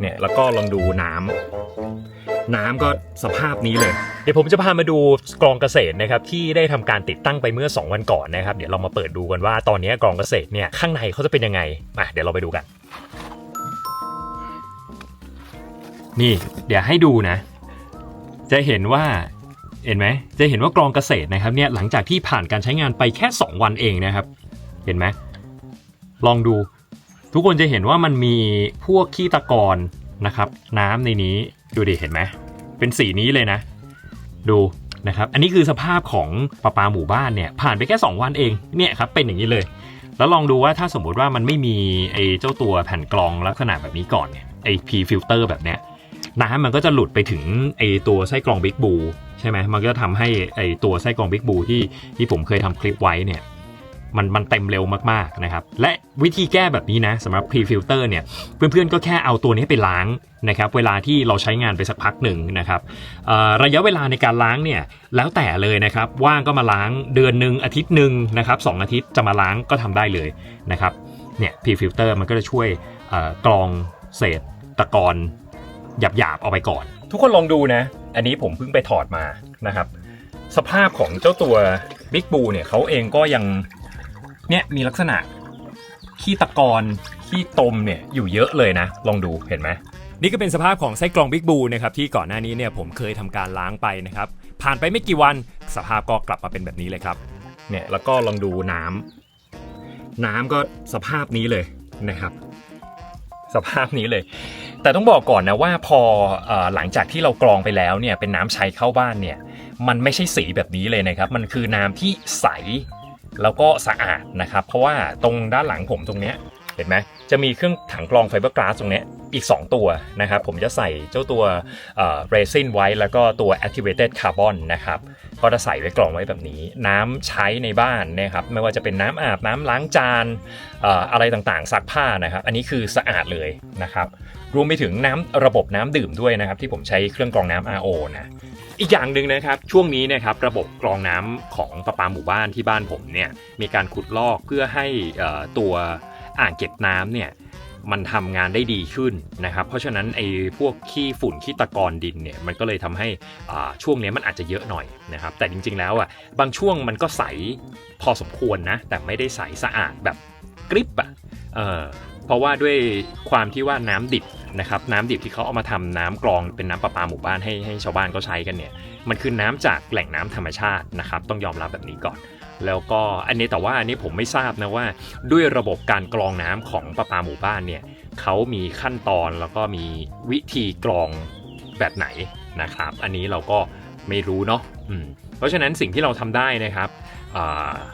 เนี่ยแล้วก็ลองดูน้ำน้ำก็สภาพนี้เลย เดี๋ยวผมจะพามาดูกรองเกษตรนะครับที่ได้ทำการติดตั้งไปเมื่อ 2 วันก่อนนะครับ เดี๋ยวเรามาเปิดดูกันว่าตอนนี้กรองเกษตรเนี่ยข้างในเขาจะเป็นยังไงมาเดี๋ยวเราไปดูกัน นี่ เดี๋ยวให้ดูนะ จะเห็นว่าเห็นไหมจะเห็นว่ากรองเกษตรนะครับเนี่ยหลังจากที่ผ่านการใช้งานไปแค่ 2 วันเองนะครับ เห็นไหมลองดู ทุกคนจะเห็นว่ามันมีพวกขี้ตะกอนนะครับ น้ำในนี้ดูดิเห็นไหมเป็นสีนี้เลยนะ ดูนะครับ อันนี้คือสภาพของประปาหมู่บ้านเนี่ย ผ่านไปแค่ 2 วันเองเนี่ยครับเป็นอย่างนี้เลย แล้วลองดูว่าถ้าสมมุติว่ามันไม่มีไอ้เจ้าตัวแผ่นกรองลักษณะแบบนี้ก่อนเนี่ยไอ้ P filter แบบเนี้ยน้ำมันก็จะหลุดไปถึงไอ้ตัวไส้กรองบิ๊กบูใช่ไหมมันก็จะทำให้ไอ้ตัวไส้กรองบิ๊กบูที่ที่ผมเคยทำคลิปไว้เนี่ย มันมันเต็มเร็วมากๆนะครับและวิธีแก้แบบนี้นะสำหรับ pre filter เนี่ยเพื่อนๆก็แค่เอาตัวนี้ไปล้างนะครับเวลาที่เราใช้งานไปสักพักหนึ่งนะครับระยะเวลาในการล้างเนี่ยแล้วแต่เลยนะครับว่างก็มาล้างเดือนหนึ่งอาทิตย์หนึ่งนะครับสองอาทิตย์จะมาล้างก็ทำได้เลยนะครับเนี่ย pre filter มันก็จะช่วยกรองเศษตะกอนหยาบๆ เอาไปก่อน ทุกคนลองดูนะ อันนี้ผมเพิ่งไปถอดมานะครับ สภาพของเจ้าตัว Big b ูเนี่ยเขาเองก็ยัง เนี่ยมีลักษณะขี้ตะกอนขี้ตมเนี่ยอยู่เยอะเลยนะ ลองดูเห็นไหมนี่ก็เป็นสภาพของไส้กรองบิ๊กบูนะครับที่ก่อนหน้านี้เนี่ยผมเคยทำการล้างไปนะครับ ผ่านไปไม่กี่วันสภาพก็กลับมาเป็นแบบนี้เลยครับเนี่ยแล้วก็ลองดูน้ำน้ำก็สภาพนี้เลยนะครับ สภาพนี้เลย แต่ต้องบอกก่อนนะว่าพอเออหลังจากที่เรากรองไปแล้วเนี่ยเป็นน้ำใช้เข้าบ้านเนี่ยมันไม่ใช่สีแบบนี้เลยนะครับ มันคือน้ำที่ใส แล้วก็สะอาดนะครับ เพราะว่าตรงด้านหลังผมตรงเนี้ยเห็นไหมจะมีเครื่องถังกรองไฟเบอร์กลาสตรงนี้อีก 2 ตัวนะครับ ผมจะใส่เจ้าตัวเรซินไว้ แล้วก็ตัว activated carbon นะครับ ก็จะใส่ไว้กรองไว้แบบนี้ น้ำใช้ในบ้านนะครับ ไม่ว่าจะเป็นน้ำอาบน้ำล้างจานเอ่ออะไรต่างๆซักผ้านะครับ อันนี้คือสะอาดเลยนะครับ รวมไปถึงน้ำระบบน้ำดื่มด้วยนะครับ ที่ผมใช้เครื่องกรองน้ำ RO นะ อีกอย่างหนึ่งนะครับช่วงนี้นะครับระบบกรองน้ำของประปาหมู่บ้านที่บ้านผมเนี่ยมีการขุดลอกเพื่อให้ตัวอ่างเก็บน้ำเนี่ยมันทำงานได้ดีขึ้นนะครับ เพราะฉะนั้นไอ้พวกขี้ฝุ่นขี้ตะกอนดินเนี่ยมันก็เลยทำให้ช่วงนี้มันอาจจะเยอะหน่อยนะครับ แต่จริงๆแล้วอะบางช่วงมันก็ใสพอสมควรนะ แต่ไม่ได้ใสสะอาดแบบกริบอะเออเพราะว่าด้วยความที่ว่าน้ำดิบ นะครับน้ำดิบที่เขาเอามาทำน้ำกรองเป็นน้ำประปาหมู่บ้านให้ให้ชาวบ้านก็ใช้กันเนี่ยมันคือน้ำจากแหล่งน้ำธรรมชาตินะครับต้องยอมรับแบบนี้ก่อน แล้วก็อันนี้แต่ว่าอันนี้ผมไม่ทราบนะว่า ด้วยระบบการกรองน้ำของประปาหมู่บ้านเนี่ยเขามีขั้นตอนแล้วก็มีวิธีกรองแบบไหนนะครับ อันนี้เราก็ไม่รู้เนาะเพราะฉะนั้นสิ่งที่เราทำได้นะครับ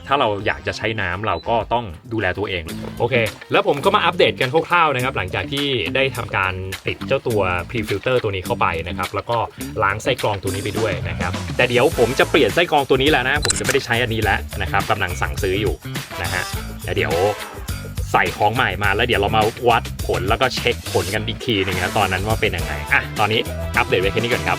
ถ้าเราอยากจะใช้น้ำเราก็ต้องดูแลตัวเอง โอเค แล้วผมก็มาอัปเดตกันคร่าวๆนะครับ หลังจากที่ได้ทำการติดเจ้าตัว pre filter ตัวนี้เข้าไปนะครับ แล้วก็ล้างไส้กรองตัวนี้ไปด้วยนะครับ แต่เดี๋ยวผมจะเปลี่ยนไส้กรองตัวนี้แล้วนะ ผมจะไม่ได้ใช้อันนี้แล้วนะครับกำลังสั่งซื้ออยู่นะฮะแล้วเดี๋ยวใส่ของใหม่มาแล้วเดี๋ยวเรามาวัดผลแล้วก็เช็คผลกันอีกทีหนึงนะตอนนั้นว่าเป็นยังไงอะตอนนี้อัปเดตไว้แค่นี้ก่อนครับ